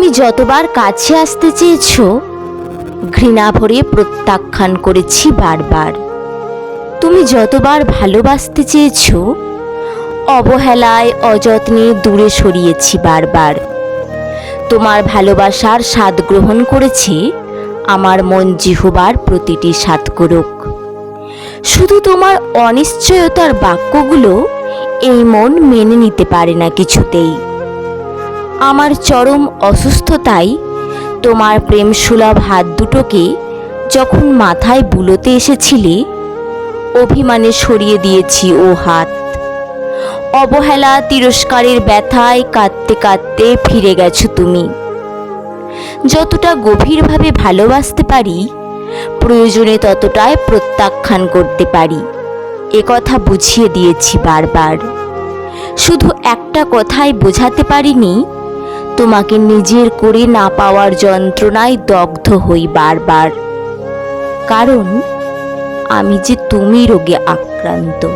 তুমি যতবার কাছে আসতে চেয়েছ, ঘৃণা ভরে প্রত্যাখ্যান করেছি বারবার। তুমি যতবার ভালোবাসতে চেয়েছ, অবহেলায়, অযত্নে দূরে সরিয়েছি বারবার। তোমার ভালোবাসার স্বাদ গ্রহণ করেছে আমার মন জিহবার প্রতিটি সাতকরক। শুধু তোমার অনিশ্চয়তার বাক্যগুলো এই মন মেনে নিতে পারে না কিছুতেই। আমার চরম অসুস্থতায় তোমার প্রেম সুলভ হাত দুটোকে যখন মাথায় বুলোতে এসেছিলে, অভিমানে সরিয়ে দিয়েছি ও হাত। অবহেলা, তিরস্কারের ব্যথায় কাঁদতে কাঁদতে ফিরে গেছো তুমি। যতটা গভীরভাবে ভালোবাসতে পারি, প্রয়োজনে ততটাই প্রত্যাখ্যান করতে পারি। কথা বুঝিয়ে দিয়েছি বারবার। শুধু একটা কথাই বোঝাতে পারিনি তোমাকে নিজের করে না পাওয়ার যন্ত্রণায় দগ্ধ হই বারবার। কারণ, আমি যে তুমি রোগে আক্রান্ত।